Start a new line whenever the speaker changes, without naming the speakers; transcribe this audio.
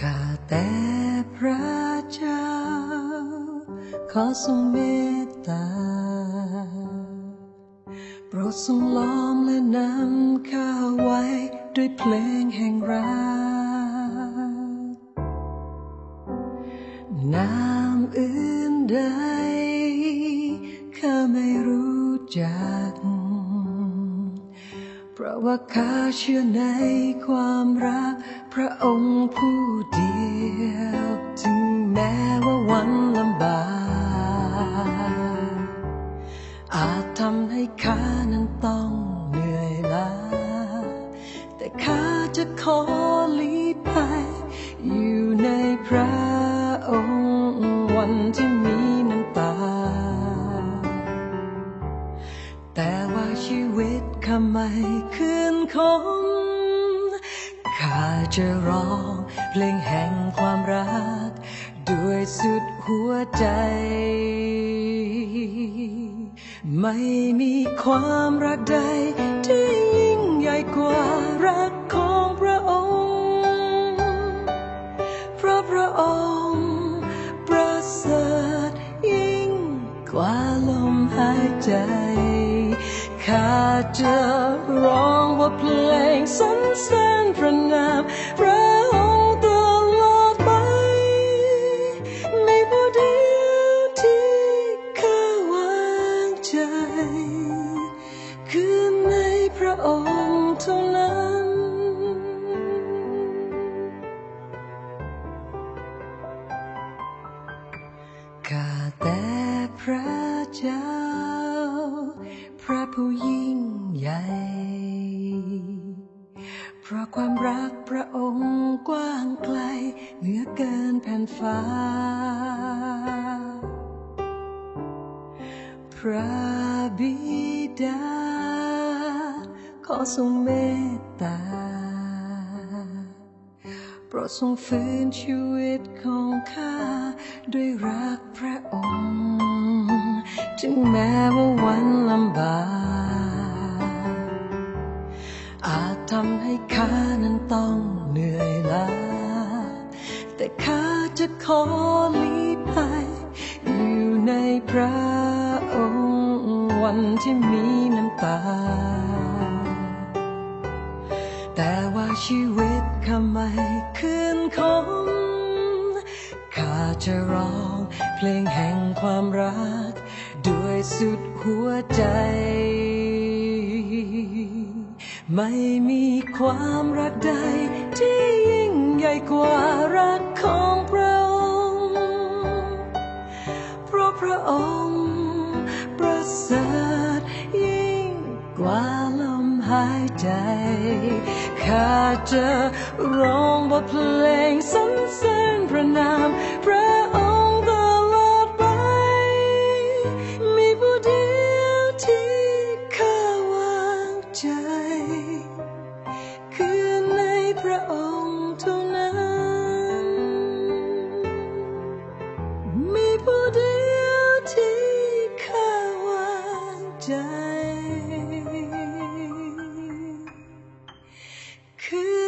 ข้าแต่พระเจ้า ขอทรงเมตตา โปรดทรงล้อมและนำข้าไว้ด้วยเพลงแห่งรักนามอื่นใดข้าไม่รู้จัก เพราะว่าข้าเชื่อในความ พระองค์ผู้เดียวถึงแม้ว่าวันลำบากอาจทำให้ข้านั้นต้องเหนื่อยล้าแต่ข้าจะขอลีภัยอยู่ในพระองค์วันที่มีน้ำตา แต่ว่าชีวิตข้าไม่คืนคง ข้าจะร้องเพลงแห่งความรัก ด้วยสุดหัวใจ ไม่มีความรักใด ที่ยิ่งใหญ่กว่ารักของพระองค์เพราะพระองค์ประเสริฐยิ่งกว่าลมหายใจข้าจะร้องว่าเพลง ผู้ยิ่งใหญ่ เพราะความรักพระองค์กว้างไกล เหนือเกินแผ่นฟ้า พระบิดา ขอทรงเมตตา โปรดทรงฟื้นชีวิตของข้า ด้วยรักพระองค์ ถึงแม้ว่าวันลำบากำให้ข้านั้นต้องเหนื่อยล้า แต่ข้าจะขอลีภัยอยู่ในพระองค์วันที่มีน้ำตา แต่ว่าชีวิตข้าไม่คืนคงข้าจะร้องเพลงแห่งความรัก ด้วยสุดหัวใจ ไม่มีความรักใด ที่ยิ่งใหญ่กว่ารักของพระองค์ เพราะพระองค์ประเสริฐยิ่งกว่าลมหายใจ ข้าจะร้องบทเพลงส could